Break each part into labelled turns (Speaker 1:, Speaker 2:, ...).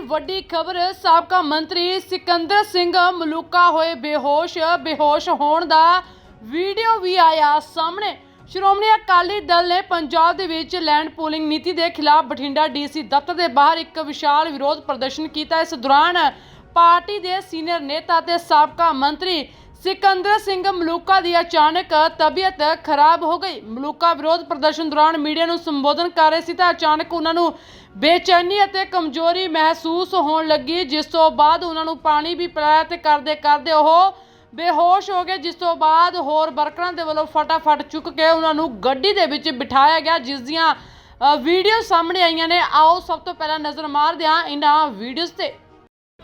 Speaker 1: ਵੱਡੀ ਖਬਰ, ਸਾਬਕਾ ਮੰਤਰੀ ਸਿਕੰਦਰ ਸਿੰਘ ਮਲੂਕਾ ਹੋਏ ਬੇਹੋਸ਼। ਬੇਹੋਸ਼ ਹੋਣ ਦਾ ਵੀਡੀਓ ਵੀ ਆਇਆ ਸਾਹਮਣੇ। ਸ਼੍ਰੋਮਣੀ ਅਕਾਲੀ ਦਲ ਨੇ ਪੰਜਾਬ ਦੇ ਵਿੱਚ ਲੈਂਡ ਪੂਲਿੰਗ ਨੀਤੀ ਦੇ ਖਿਲਾਫ ਬਠਿੰਡਾ ਡੀਸੀ ਦਫ਼ਤਰ ਦੇ ਬਾਹਰ ਇੱਕ ਵਿਸ਼ਾਲ ਵਿਰੋਧ ਪ੍ਰਦਰਸ਼ਨ ਕੀਤਾ। ਇਸ ਦੌਰਾਨ ਪਾਰਟੀ ਦੇ ਸੀਨੀਅਰ ਨੇਤਾ ਤੇ ਸਾਬਕਾ ਮੰਤਰੀ ਸਿਕੰਦਰ ਸਿੰਘ ਮਲੂਕਾ ਦੀ ਅਚਾਨਕ ਤਬੀਅਤ ਖਰਾਬ ਹੋ ਗਈ। ਮਲੂਕਾ ਵਿਰੋਧ ਪ੍ਰਦਰਸ਼ਨ ਦੌਰਾਨ ਮੀਡੀਆ ਨੂੰ ਸੰਬੋਧਨ ਕਰ ਰਹੇ ਸੀ ਤਾਂ ਅਚਾਨਕ ਉਹਨਾਂ ਨੂੰ ਬੇਚੈਨੀ ਅਤੇ ਕਮਜ਼ੋਰੀ ਮਹਿਸੂਸ ਹੋਣ ਲੱਗੀ, ਜਿਸ ਤੋਂ ਬਾਅਦ ਉਹਨਾਂ ਨੂੰ ਪਾਣੀ ਵੀ ਪਿਲਾਇਆ ਤੇ ਕਰਦੇ ਕਰਦੇ ਉਹ ਬੇਹੋਸ਼ ਹੋ ਗਏ, ਜਿਸ ਤੋਂ ਬਾਅਦ ਹੋਰ ਵਰਕਰਾਂ ਦੇ ਵੱਲੋਂ ਫਟਾਫਟ ਚੁੱਕ ਕੇ ਉਹਨਾਂ ਨੂੰ ਗੱਡੀ ਦੇ ਵਿੱਚ ਬਿਠਾਇਆ ਗਿਆ, ਜਿਸ ਦੀਆਂ ਵੀਡੀਓ ਸਾਹਮਣੇ ਆਈਆਂ ਨੇ। ਆਓ ਸਭ ਤੋਂ ਪਹਿਲਾਂ ਨਜ਼ਰ ਮਾਰਦੇ ਹਾਂ ਇਹਨਾਂ ਵੀਡੀਓਜ਼ ਤੇ।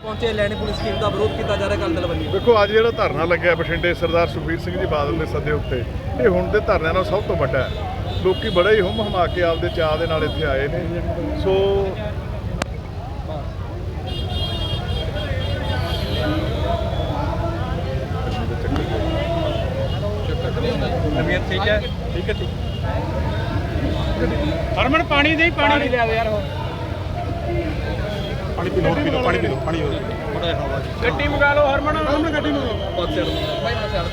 Speaker 2: ਪਹੁੰਚੇ ਲੈਂਡ ਪੁਲਿਸ ਸਕੀਮ ਦਾ ਵਿਰੋਧ ਕੀਤਾ ਜਾ ਰਿਹਾ ਕੱਲ੍ਹ ਦਲ ਵੱਲੋਂ
Speaker 3: ਦੇਖੋ ਅੱਜ ਜਿਹੜਾ ਧਰਨਾ ਲੱਗਿਆ ਬਠਿੰਡੇ ਸਰਦਾਰ ਸੁਖਬੀਰ ਸਿੰਘ ਜੀ ਬਾਦਲ ਦੇ ਸੱਦੇ ਉੱਤੇ ਇਹ ਹੁਣ ਦੇ ਧਰਨਿਆਂ ਨਾਲੋਂ ਸਭ ਤੋਂ ਵੱਡਾ ਹੈ। ਲੋਕੀ ਬੜਾ ਹੀ ਹੁੰਮ ਹਮਾ ਕੇ ਆਪਦੇ ਚਾਅ ਦੇ ਨਾਲ ਇੱਥੇ ਆਏ ਨੇ। ਸੋ
Speaker 2: ਤਬੀਅਤ ਠੀਕ ਹੈ ਠੀਕ ਹੈ ਠੀਕ
Speaker 4: ਹਰਮਨ ਪਾਣੀ। ਦੇ
Speaker 2: ਪਾਣੀ ਲਿਆ ਯਾਰ ਹੋਰ।
Speaker 3: ਪਾਣੀ ਪੀ ਲਓ ਪੀ ਲਓ ਪਾਣੀ ਪੀ ਲਓ ਪਾਣੀ
Speaker 2: ਥੋੜਾ ਜਿਹਾ ਹਵਾ ਜੀ
Speaker 4: ਗੱਡੀ ਮੰਗਾ ਲਓ ਹਰਮਨ। ਹਰਮਨ ਗੱਡੀ ਮੰਗਾ ਲਓ
Speaker 2: ਬਹੁਤ ਸਿਰ ਭਾਈ ਮੈਂ ਸਿਰ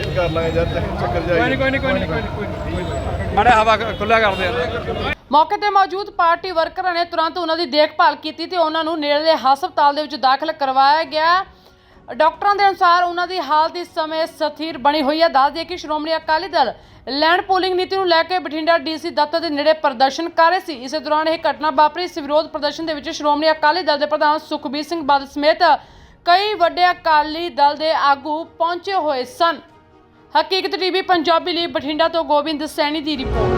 Speaker 3: ਇਹ ਕਰ ਲਾਂਗੇ ਜਦ ਤੱਕ ਚੱਕਰ ਜਾਏਗੀ।
Speaker 2: ਕੋਈ ਨਹੀਂ ਕੋਈ ਨਹੀਂ ਕੋਈ ਨਹੀਂ ਮਾੜਾ ਹਵਾ ਖੁੱਲਾ ਕਰਦੇ ਆ
Speaker 1: ਮੌਕੇ ਤੇ ਮੌਜੂਦ ਪਾਰਟੀ ਵਰਕਰਾਂ ਨੇ ਤੁਰੰਤ ਉਹਨਾਂ ਦੀ ਦੇਖਭਾਲ ਕੀਤੀ ਤੇ ਉਹਨਾਂ ਨੂੰ ਨੇੜਲੇ ਹਸਪਤਾਲ ਦੇ ਵਿੱਚ ਦਾਖਲ ਕਰਵਾਇਆ ਗਿਆ। ਡਾਕਟਰਾਂ ਦੇ ਅਨੁਸਾਰ ਉਹਨਾਂ ਦੀ ਹਾਲਤ ਇਸ ਸਮੇਂ ਸਥਿਰ ਬਣੀ ਹੋਈ ਹੈ। ਦੱਸ ਦਈਏ ਕਿ ਸ਼੍ਰੋਮਣੀ ਅਕਾਲੀ ਦਲ ਲੈਂਡ ਪੋਲਿੰਗ ਨੀਤੀ ਨੂੰ ਲੈ ਕੇ ਬਠਿੰਡਾ ਡੀਸੀ ਦਫ਼ਤਰ ਦੇ ਨੇੜੇ ਪ੍ਰਦਰਸ਼ਨ ਕਰ ਰਹੇ ਸੀ। ਇਸੇ ਦੌਰਾਨ ਇਹ ਘਟਨਾ ਵਾਪਰੀ। ਇਸ ਵਿਰੋਧ ਪ੍ਰਦਰਸ਼ਨ ਦੇ ਵਿੱਚ ਸ਼੍ਰੋਮਣੀ ਅਕਾਲੀ ਦਲ ਦੇ ਪ੍ਰਧਾਨ ਸੁਖਬੀਰ ਸਿੰਘ ਬਾਦਲ ਸਮੇਤ ਕਈ ਵੱਡੇ ਅਕਾਲੀ ਦਲ ਦੇ ਆਗੂ ਪਹੁੰਚੇ ਹੋਏ ਸਨ। ਹਕੀਕਤ ਟੀਵੀ, ਪੰਜਾਬੀ ਲਈ ਬਠਿੰਡਾ ਤੋਂ ਗੋਬਿੰਦ ਸੈਣੀ ਦੀ ਰਿਪੋਰਟ।